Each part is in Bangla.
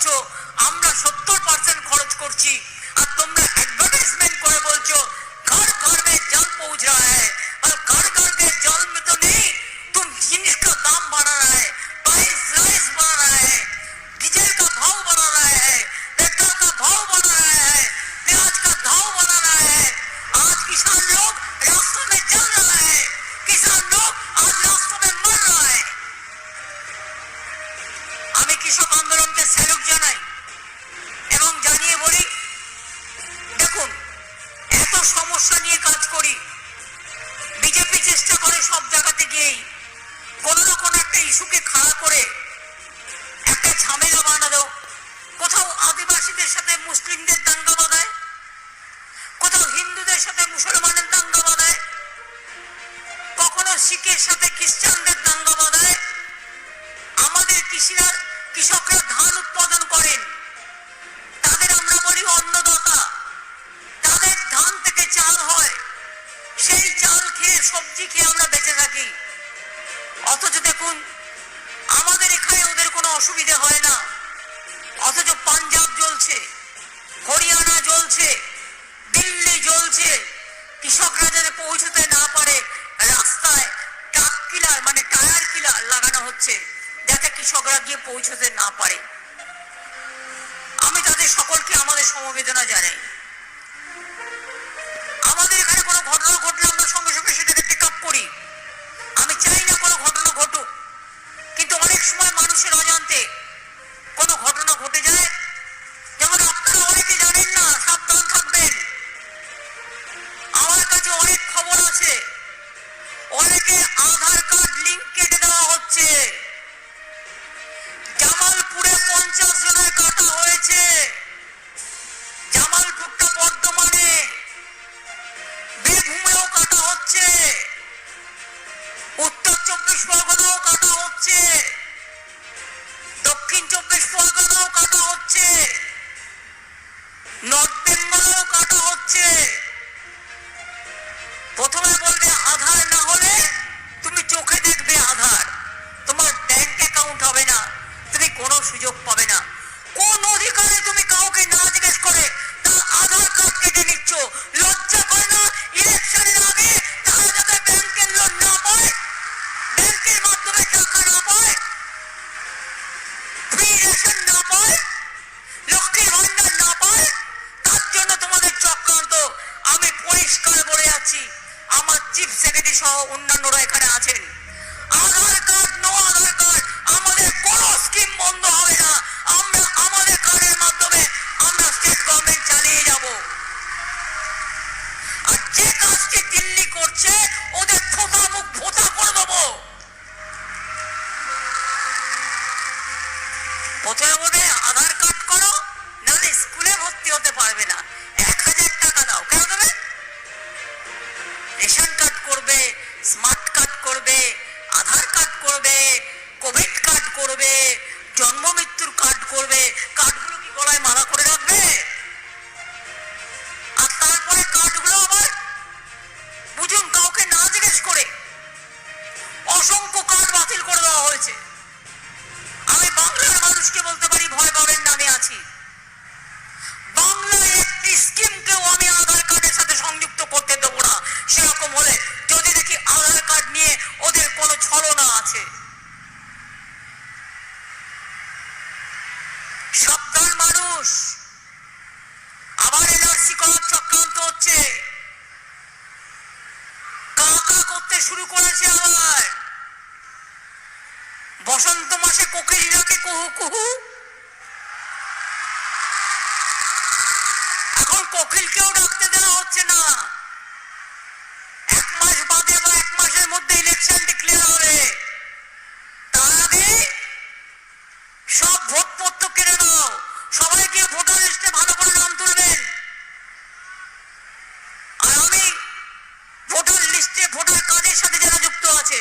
করছ আমরা সত্তর মুসলিমদের দাঙ্গা বাঁধায়? কোথাও হিন্দুদের সাথে মুসলমানের দাঙ্গা বাঁধায়? কখনো শিখের সাথে খ্রিস্টানদের দাঙ্গা বাঁধায়? আমাদের কৃষিরা, কৃষকরা ধান উৎপাদন করেন। তাদের আমরা বলি অন্নদাতা। তাদের ধান থেকে চাল হয়। সেই চাল খেয়ে, সবজি খেয়ে আমরা বেঁচে থাকি। অথচ দেখুন, আমাদের এখানে ওদের কোনো অসুবিধে হয় না। অথচ পাঞ্জাব জ্বলছে দিল্লি জ্বলছে, কৃষকরা যাতে পৌঁছতে না পারে, রাস্তায় ট্রাক কিলার মানে টায়ার কিলার লাগানো হচ্ছে, যাতে কৃষকরা গিয়ে পৌঁছতে না পারে। আমি তাদের সকলকে আমাদের সমবেদনা জানাই। আমাদের এখানে কোনো ঘটনা প্রথমে বলবে সহ অন্যান্যরা এখানে আছেন। জন্ম মৃত্যুর কার্ড করবে। কার্ডগুলো কি গলায় মালা করে রাখবে? আর তারপরে কার্ডগুলো আবার বুঝুন কাউকে না জিজ্ঞেস করে অসংখ্য কার্ড বাতিল করে দেওয়া হয়েছে। আমি বাংলার মানুষকে বলতে পারি, ভয় পাবেন নামে আছি। বসন্ত মাসে কোকিলটাকে কুহু কুহু। এখন কোকিলকেও ডাকতে দেওয়া হচ্ছে না। এক মাস বাদে বা এক মাসের মধ্যে ইলেকশন ডিক্লেয়ার হবে। তার আগে সব ভোটপত্র কেড়ে দাও সবাই গিয়ে ভোটার লিস্টে ভালো করে নাম তুলবেন। আর আমি ভোটার লিস্টে ভোটার কার্ডের সাথে যারা যুক্ত আছে,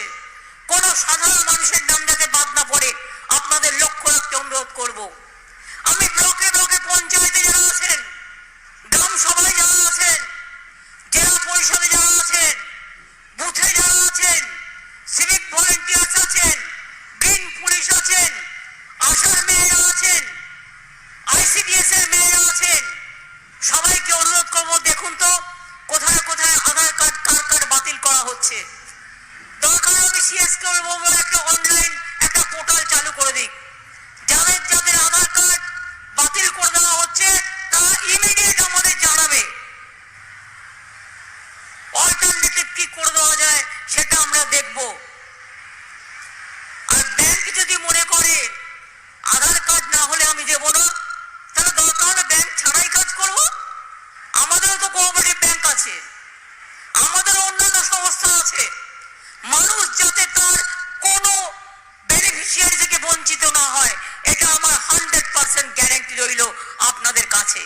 কোন সাধারণ মানুষের কাছে অনুরোধ করব। আমি ব্লকে ব্লকে পঞ্চায়েতে যারা আছেন, গ্রাম সভায় যারা আছেন, জেলা পরিষদে যারা আছেন, বুথে যারা আছেন সিভিক ভলেন্টিয়ার্স আছেন পুলিশ আছেন, আশার মেয়েরা আছেন আইসিডিএস এর মেয়েরা আছেন, সবাইকে অনুরোধ করব, দেখুন তো কোথায় কোথায় আধার কার্ড, কার কার বাতিল করা হচ্ছে। দরকার আমি সিএস করব একটা হয় এটা আমার হান্ড্রেড পার্সেন্ট গ্যারেন্টি রইল আপনাদের কাছে।